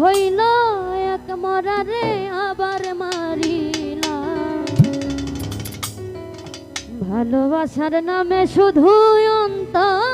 হইল এক মরারে আবার মারিল। ভালোবাসার নামে শুধু অন্তর।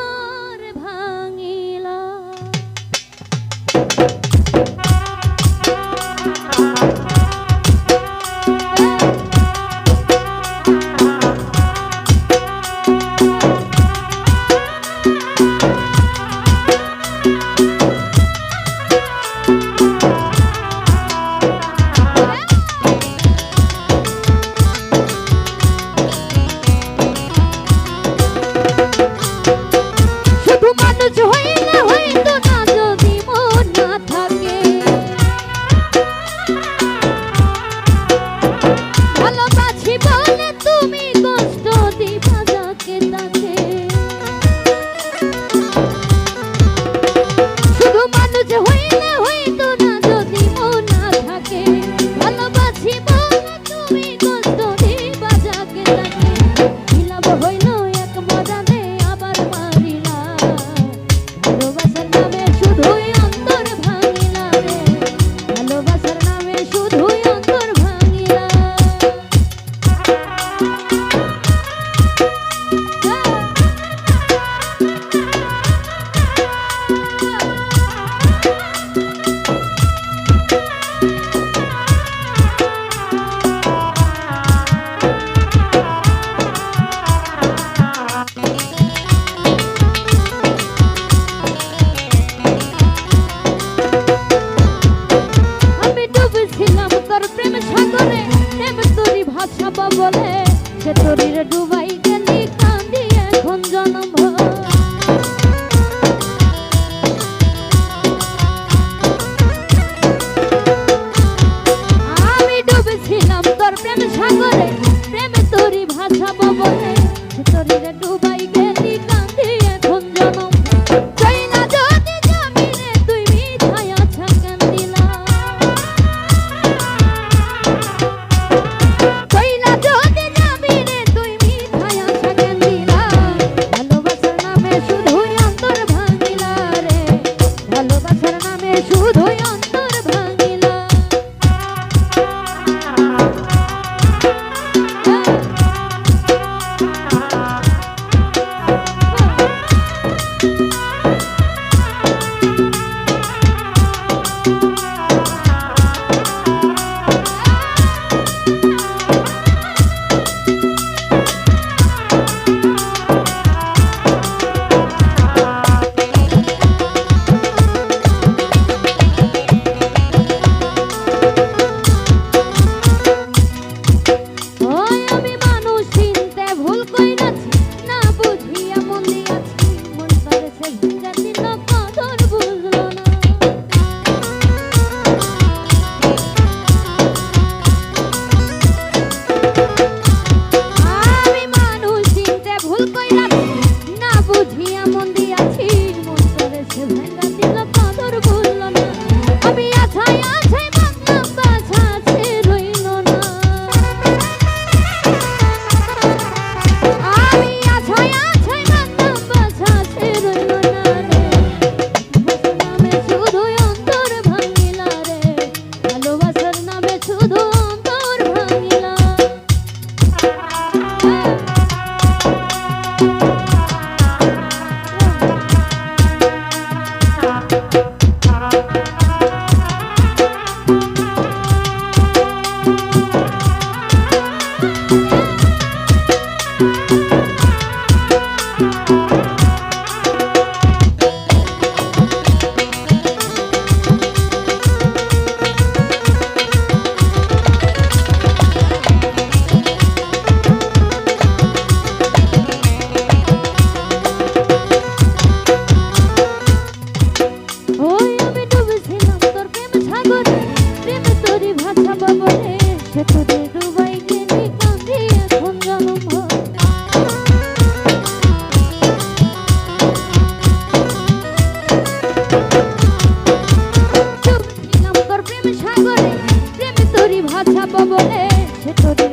সে তরিরে ডুবাই গেলি কান্দি এখন জনম you আচ্ছা বলে